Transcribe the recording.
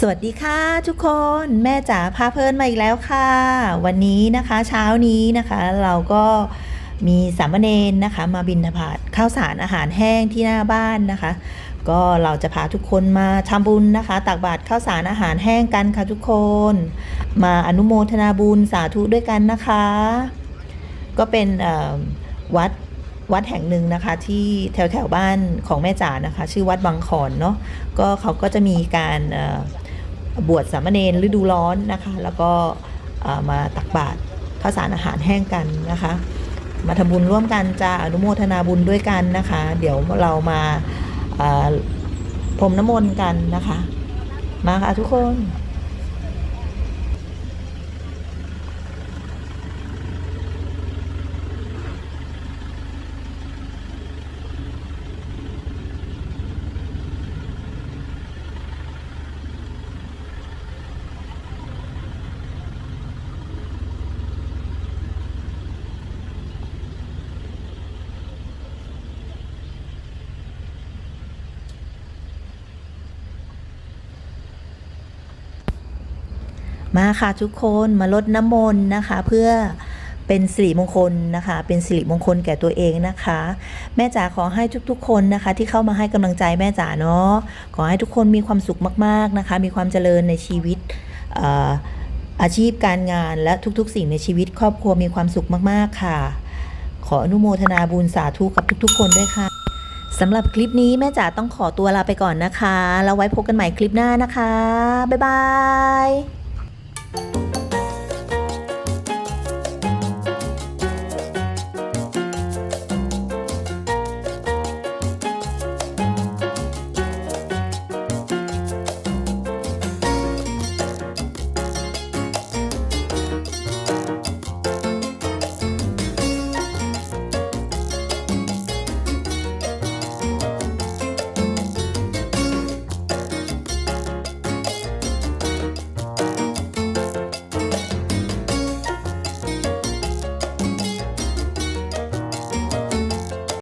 สวัสดีค่ะทุกคนแม่จ๋าพาเพลินมาอีกแล้วค่ะ วันนี้นะคะเช้านี้นะคะเราก็มีสามเณรนะคะ มาบินทบาทข้าวสารอาหารแห้งที่หน้าบ้านนะคะ ก็เราจะพาทุกคนมาทำบุญนะคะตักบาตรข้าวสารอาหารแห้งกันค่ะทุกคน มาอนุโมทนาบุญสาธุด้วยกันนะคะ ก็เป็นวัดวัดแห่งหนึ่งนะคะที่แถวแถวบ้านของแม่จ๋านะคะ ชื่อวัดบางขอนเนาะก็เขาก็จะมีการ บวชสามเณรฤดูร้อนนะคะ แล้วก็มาตักบาตรข้าวสารอาหารแห้งกันนะคะ มาทำบุญร่วมกันจะอนุโมทนาบุญด้วยกันนะคะ เดี๋ยวเรามาพรมน้ำมนต์กันนะคะ มาค่ะทุกคน มาค่ะทุกคนมาลดน้ำมนต์นะคะ เพื่อเป็นสิริมงคลนะคะ เป็นสิริมงคลแก่ตัวเองนะคะ แม่จ๋าขอให้ทุกๆ คนนะคะ ที่เข้ามาให้กำลังใจแม่จ๋าเนาะขอให้ทุกคนมีความสุขมากๆนะคะ มีความเจริญในชีวิตเอ่ออาชีพการงานและทุกๆ สิ่งในชีวิต ครอบครัวมีความสุขมากๆค่ะ ขออนุโมทนาบุญสาธุกับทุกๆ คนด้วยค่ะสำหรับคลิปนี้แม่จ๋าต้องขอตัวลาไปก่อนนะคะ แล้วไว้พบกันใหม่คลิปหน้านะคะบ๊ายบาย you